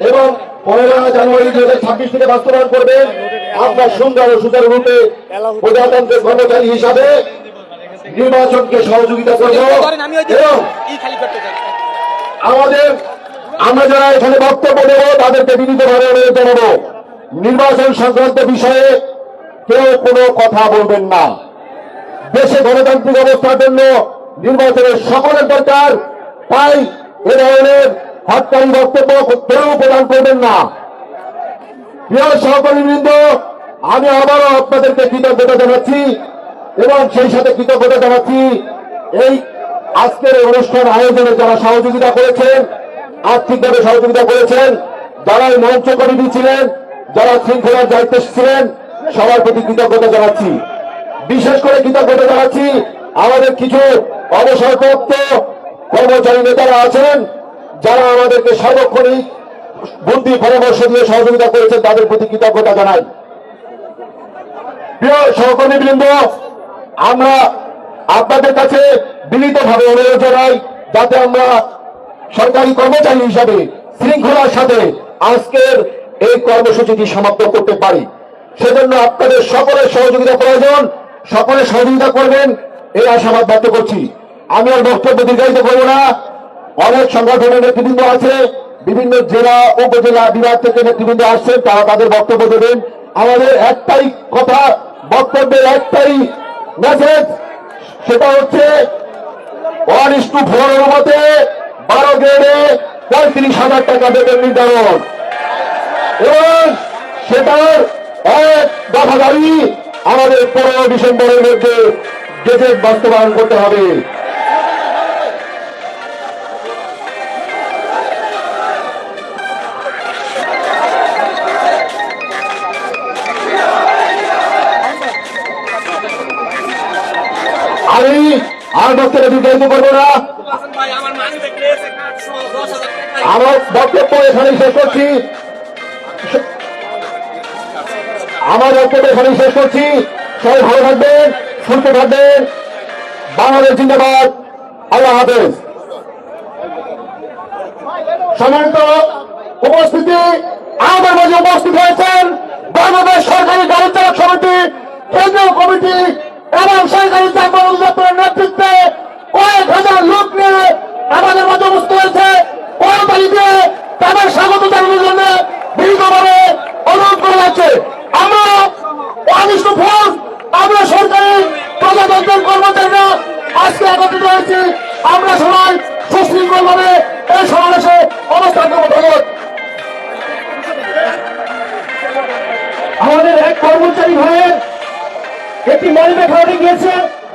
এবং পনেরো জানুয়ারি দু হাজার ছাব্বিশ থেকে বাস্তবায়ন করবেন আমরা সুন্দর ও সুচারু রূপে প্রজাতন্ত্রের কর্মচারী হিসাবে নির্বাচনকে সহযোগিতা করব এবং আমাদের আমরা যারা এখানে বক্তব্য দেব তাদেরকে বিনীতভাবে অনুরোধ জানাব। নির্বাচন সংক্রান্ত বিষয়ে কেউ কোনো কথা বলবেন না। দেশে গণতান্ত্রিক অবস্থার জন্য নির্বাচনের সকলের দরকার। তাই এ ধরনের হটকারী বক্তব্য কেউ প্রদান করবেন না। প্রিয় সহকর্মীবৃন্দ আমি আবারও আপনাদেরকে কৃতজ্ঞতা জানাচ্ছি এবং সেই সাথে কৃতজ্ঞতা জানাচ্ছি এই আজকের অনুষ্ঠান আয়োজনে যারা সহযোগিতা করেছেন, আর্থিকভাবে সহযোগিতা করেছেন, যারা এই মঞ্চ কমিটি ছিলেন, যারা শৃঙ্খলার দায়িত্বে ছিলেন, সবার প্রতি কৃতজ্ঞতা জানাচ্ছি। বিশেষ করে কৃতজ্ঞতা জানাচ্ছি আমাদের কিছু অবসরপ্রাপ্ত কর্মচারী নেতারা আছেন যারা আমাদেরকে সার্বক্ষণিক বুদ্ধি, পরামর্শ দিয়ে সহযোগিতা করেছেন, তাদের প্রতি কৃতজ্ঞতা জানাই। প্রিয় সহকর্মীবৃন্দ, আমরা আপনাদের কাছে বিনীতভাবে অনুরোধ জানাই, যাতে আমরা সরকারি কর্মচারী হিসাবে শৃঙ্খলার সাথে আজকের এই কর্মসূচিটি সমাপ্ত করতে পারি। সেজন্য আপনাদের সকলের সহযোগিতা প্রয়োজন, সকলে সহযোগিতা করবেন, এই আশাবাদ ব্যক্ত করছি। আমি আর বক্তব্য দীর্ঘায়িত করব না। অনেক সংগঠনের নেতৃবৃন্দ আছে, বিভিন্ন জেলা, উপজেলা বিভাগ থেকে নেতৃবৃন্দ আসছেন, তারা তাদের বক্তব্য দেবেন। আমাদের একটাই কথা, বক্তব্যের একটাই মেসেজ সেটা হচ্ছে ওয়ান ইস টু ফোর বারো গ্রেডে পঁয়ত্রিশ হাজার টাকা বেতন নির্ধারণ। এবং সেটার এক দফা দাবি আমাদের পনেরো ডিসেম্বরের মধ্যে গেজেট বাস্তবায়ন করতে হবে। আমি আর বক্তব্য দীর্ঘায়িত করব না। আমার বক্তব্য এখানে শেষ করছি। আমার বক্তব্য এখানে শেষ করছি। সবাই ভালো থাকবেন, সুস্থ থাকবেন। বাংলাদেশ জিন্দাবাদ, আল্লাহ হাফেজ। সম্মানিত উপস্থিতি, আমাদের মাঝে উপস্থিত হয়েছেন বাংলাদেশ সরকারি গাড়ি চালক সমিতি, কেন্দ্রীয় কমিটি এবং সরকারি চাকরি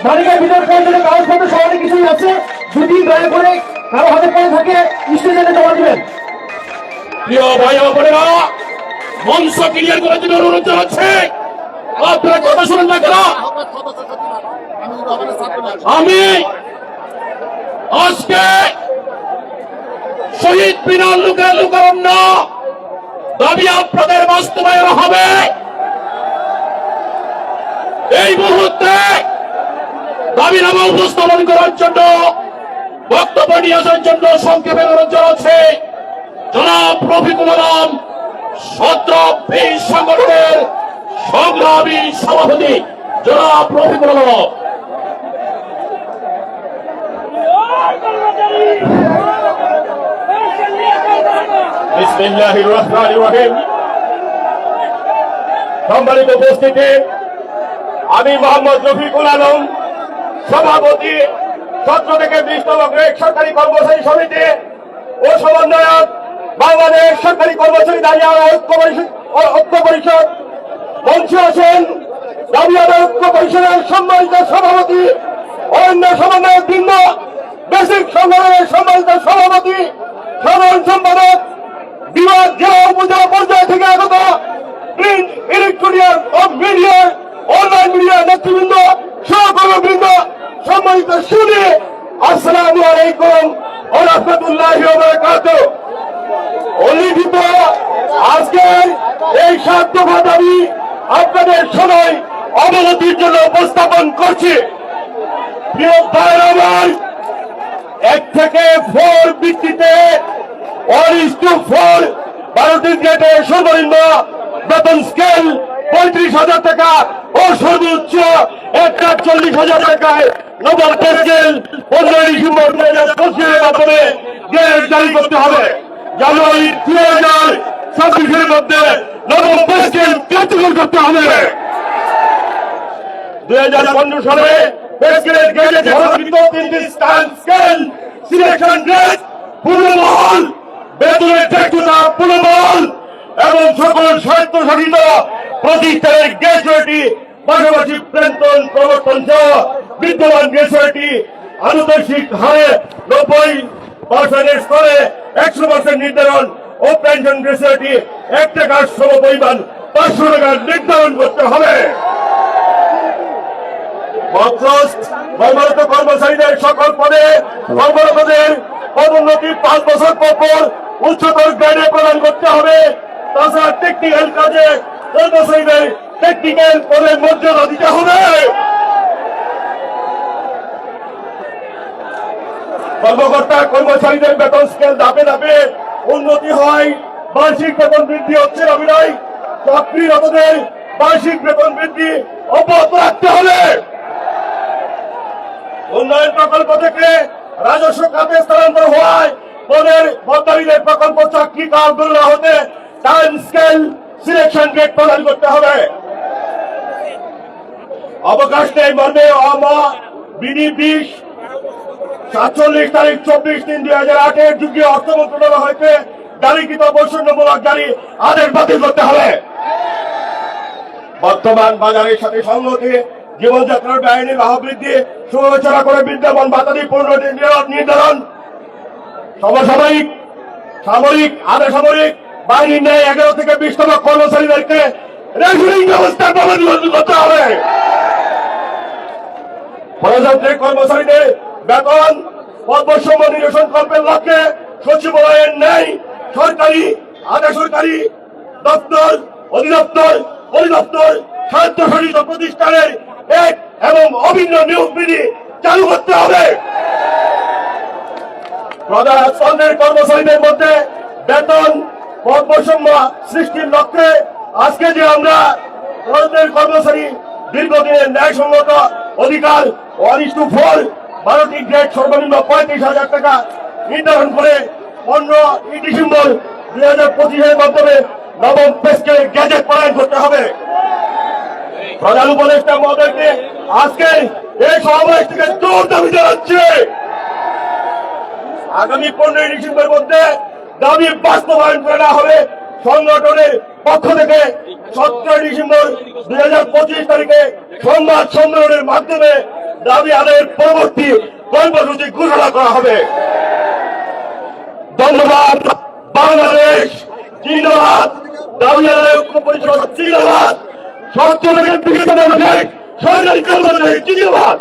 ভিতরে কয়েকজনের কাগজপত্র কিছুই আছে যদি দয়া করে কারও হাতে পড়ে থাকে স্টেশনে জমা দিবেন। প্রিয় ভাই বোনেরা, মঞ্চ ক্লিয়ার করার জন্য অনুরোধ জানাচ্ছে। আপনারা কথা শুনেন না কেন? আমি আজকে শহীদ বিনার লোকের লোকারণ্য দাবি আপনাদের বাস্তবায়ন হবে। এই মুহূর্তে দাবিনামা উপস্থাপন করার জন্য, বক্তব্য নিয়ে আসার জন্য সংক্ষেপে অনুরোধ জানাচ্ছে। জনাব রফিকুল আলম সত্র সংগঠনের সংগ্রামী সভাপতি। জনাব রফিকুল আলম। সম্মানিত উপস্থিতি, আমি মোহাম্মদ রফিকুল আলম সভাপতি সত্র থেকে বিশতম গ্রেড সরকারি কর্মচারী সমিতি ও সমন্বয়ক, বাংলাদেশ সরকারি কর্মচারী দাঁড়িয়ে ঐক্য পরিষদ মঞ্চে আছেন দাবিয়ার ঐক্য পরিষদের সম্মানিত সভাপতি অন্য সমন্বয়ক বৃন্দ, বেসিক সংগঠনের সম্মানিত সভাপতি, সাধারণ সম্পাদক, বিভাগ জেলা উপজেলা পর্যায় থেকে আগত প্রিন্ট ইলেকট্রনিয়ার ও মিডিয়ার, অনলাইন মিডিয়ার নেতৃবৃন্দ, সহকর্মীবৃন্দ সম্মানিত শুনে আসসালামু আলাইকুম রহমতুল্লাহ অলিখিত আজকের এই দফা দাবি আপনাদের সময় অবগতির জন্য উপস্থাপন করছি। এক থেকে ফোর ভিত্তিতে ওয়ান টু ফোর গ্রেডের সর্বনিম্ন বেতন স্কেল পঁয়ত্রিশ হাজার টাকা ও সর্বোচ্চ এক লাখ চল্লিশ হাজার টাকায় নবম স্কেল পনেরোই ডিসেম্বর দু হাজার মাধ্যমে গ্রেড জারি করতে হবে, জানুয়ারি দুই হাজার ছাব্বিশের মধ্যে নবম পে কার্যকর করতে হবে। দুই হাজার পনেরো সালে প্রেসিডেন্ট গেজে সংরক্ষিত তিনটি এবং সকল স্বায়ত্তশাসিত প্রতিষ্ঠানের গ্যাসুয়েটি পাশাপাশি বেতন প্রবর্তন সহ বিদ্যমান গ্যাসুয়েটি আনুতোষিক হারে নব্বই পার্সেন্টের স্তরে একশো পার্সেন্ট নির্ধারণ ও পেনশন গ্যাসুয়েটি এক টাকার সম পরিমাণ পাঁচশো টাকা নির্ধারণ করতে হবে। কর্মরত কর্মচারীদের সকল পদে কর্মরতদের পদোন্নতি পাঁচ বছর পর উচ্চতর গ্রেডে প্রদান করতে হবে। তাছাড়া টেকনিক্যাল কাজে কর্মচারীদের টেকনিক্যাল পদের মর্যাদা দিতে হবে। কর্মকর্তা, কর্মচারীদের বেতন স্কেল ধাপে ধাপে উন্নতি হয়। বার্ষিক বেতন বৃদ্ধি হচ্ছে অভিনয় চাকরিরতদের বার্ষিক বেতন বৃদ্ধি অব্যাহত রাখতে হবে। উন্নয়ন প্রকল্প থেকে রাজস্ব খাতে স্থানান্তর হওয়ায় পদের পদ্মারীদের প্রকল্প চাকরি না হতে টাইম স্কেল সিলেকশন গেট প্রদান করতে হবে। অবকাশ নেই মর্মে বিশ, সাতচল্লিশ তারিখ চব্বিশ তিন দুই হাজার আটের যুগীয় অর্থ মন্ত্রণালয় হইতে জারিকৃত বৈষম্যমূলক জারি আদেশ বাতিল করতে হবে। বর্তমান বাজারের সাথে সংগতি জীবনযাত্রার ব্যয় নির্বাহ বৃদ্ধি সুবিবেচনা করে বিদ্যমান বাতাদি পূর্ণ নির্ধারণ, সমসাময়িক, সামরিক আধা সামরিক বাহিনীর ন্যায় এগারো থেকে বিশতম কর্মচারীদেরকে রেগুলিং ব্যবস্থা করতে হবে। প্রজাতান্ত্রিক কর্মচারীদের বেতন পদবৈষম্য নিরসন কল্পের লক্ষ্যে সচিবালয়ের ন্যায় সরকারি, আধা সরকারি দপ্তর, অধিদপ্তর, পরিদপ্তর, স্বায়ত্তশাসিত প্রতিষ্ঠানের এক এবং অভিন্ন নিয়োগ বিধি চালু করতে হবে। প্রধান স্তরের কর্মচারীদের মধ্যে বেতন পদ বৈষম্য সৃষ্টির লক্ষ্যে আজকে যে আমরা ভারতের কর্মচারী দীর্ঘদিনের ন্যায়সঙ্গত অধিকার ওয়ান ইস টু ফোর বারোটি গ্রেড সর্বনিম্ন পঁয়ত্রিশ হাজার টাকা নির্ধারণ করে পনেরো ডিসেম্বর দুই হাজার পঁচিশের মাধ্যমে নবম পেস্টে গ্যাজেট প্রদান করতে হবে। প্রধান উপদেষ্টা মহোদয়কে আজকে এই সমাবেশ থেকে জোর দাবি জানাচ্ছে। আগামী পনেরোই ডিসেম্বর মধ্যে দাবি বাস্তবায়ন করে হবে সংগঠনের পক্ষ থেকে। সতেরো ডিসেম্বর দুই হাজার পঁচিশ তারিখে সংবাদ সম্মেলনের মাধ্যমে দাবি আদায়ের পরবর্তী কর্মসূচি ঘোষণা করা হবে। ধন্যবাদ। বাংলাদেশ জিন্দাবাদ। দাবি আদায় পরিষদ জিন্দাবাদ। সত্য থেকে বিগত সরকারি কর্মচারী জিন্দাবাদ।